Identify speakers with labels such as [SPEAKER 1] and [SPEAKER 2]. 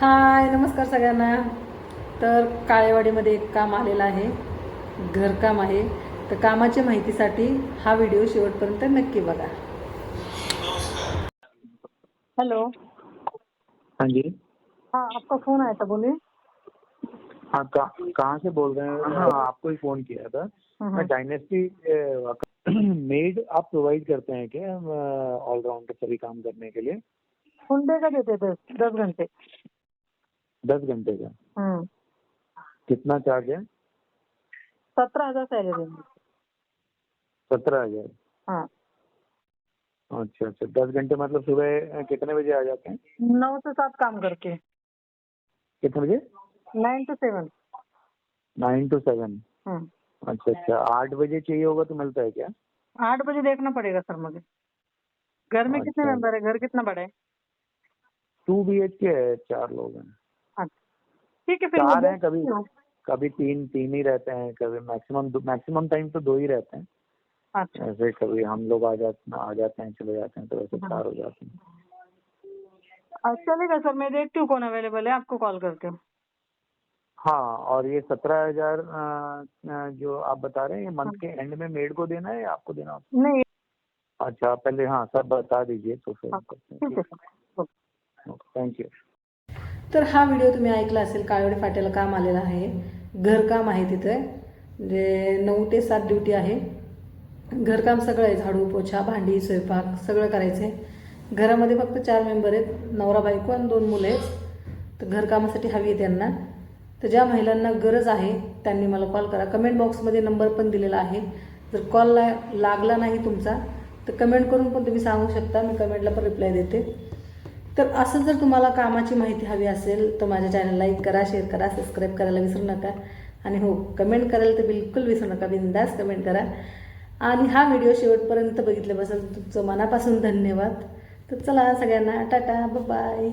[SPEAKER 1] हाय नमस्कार सगळ्यांना. तर काळेवाडीमध्ये एक काम आलेलं आहे. घरकाम आहे. तर कामाच्या माहितीसाठी हा व्हिडिओ शेवटपर्यंत नक्की बघा. हेलो.
[SPEAKER 2] हाँ जी.
[SPEAKER 1] हाँ आपका फ़ोन आया था बोलिए.
[SPEAKER 2] हाँ कहाँ कहाँ से बोल रहे हैं? हाँ. आपको ही फोन किया था. मैं डायनेस्टी मेड आप प्रोवाइड करते हैं क्या ऑलराउंडर सभी काम करने के लिए?
[SPEAKER 1] घंटे का देते थे दस घंटे.
[SPEAKER 2] दस घंटे का। कितना चार्ज है?
[SPEAKER 1] सत्रह हज़ार सैलरी
[SPEAKER 2] सत्रह हज़ार?
[SPEAKER 1] हाँ।
[SPEAKER 2] अच्छा अच्छा। दस घंटे मतलब सुबह कितने बजे आ जाते हैं?
[SPEAKER 1] नौ से सात काम करके।
[SPEAKER 2] कितने बजे?
[SPEAKER 1] Nine two seven.
[SPEAKER 2] Nine two seven. अच्छा अच्छा। आठ बजे चाहिए होगा तो मिलता है क्या?
[SPEAKER 1] आठ बजे देखना पड़ेगा सर मुझे। घर में कितने
[SPEAKER 2] अच्छा।
[SPEAKER 1] मेंबर है? घर कितना बड़ा है?
[SPEAKER 2] टू बी एच के है चार लोग हैं।
[SPEAKER 1] ठीक है फिर
[SPEAKER 2] चार हैं कभी कभी तीन तीन ही रहते हैं कभी मैक्सिमम मैक्सिमम टाइम तो दो ही रहते हैं।
[SPEAKER 1] अच्छा।
[SPEAKER 2] ऐसे कभी हम लोग आ जाते आ जाते हैं चले जाते हैं तो वैसे
[SPEAKER 1] हाँ।
[SPEAKER 2] चार हो जाते हैं।
[SPEAKER 1] चलेगा सर मैं देखती हूँ कौन अवेलेबल है आपको कॉल करती हूँ
[SPEAKER 2] हाँ और ये सत्रह हज़ार जो आप बता रहे हैं ये मंथ के एंड में मेड को देना है या आपको देना होता
[SPEAKER 1] नहीं।
[SPEAKER 2] है अच्छा पहले हाँ सब बता दीजिए तो फिर
[SPEAKER 1] हाँ, ठीक है
[SPEAKER 2] थैंक यू
[SPEAKER 1] तर हा व्हिडिओ तुम्ही ऐकला असेल काळवडे फाट्याला काम आलेलं आहे. घरकाम आहे तिथे. म्हणजे नऊ ते सात ड्युटी आहे. घरकाम सगळं आहे झाडू पोछा भांडी स्वयंपाक सगळं करायचं आहे घरामध्ये फक्त चार मेंबर आहेत नवरा बायको आणि दोन मुलं आहेत. तर घरकामासाठी हवी आहे त्यांना. तर ज्या महिलांना गरज आहे त्यांनी मला कॉल करा. कमेंट बॉक्समध्ये नंबर पण दिलेला आहे. जर कॉल ला लागला नाही तुमचा तर कमेंट करून पण तुम्ही सांगू शकता. मी कमेंटला पण रिप्लाय देते. तर असं जर तुम्हाला कामाची माहिती हवी असेल तर माझ्या चॅनलला लाईक करा शेअर करा सबस्क्राईब करायला विसरू नका. आणि हो कमेंट करायला तर बिलकुल विसरू नका बिंदास कमेंट करा. आणि हा व्हिडिओ शेवटपर्यंत बघितल्याबद्दल तुमचं मनापासून धन्यवाद. तर चला सगळ्यांना टाटा बाय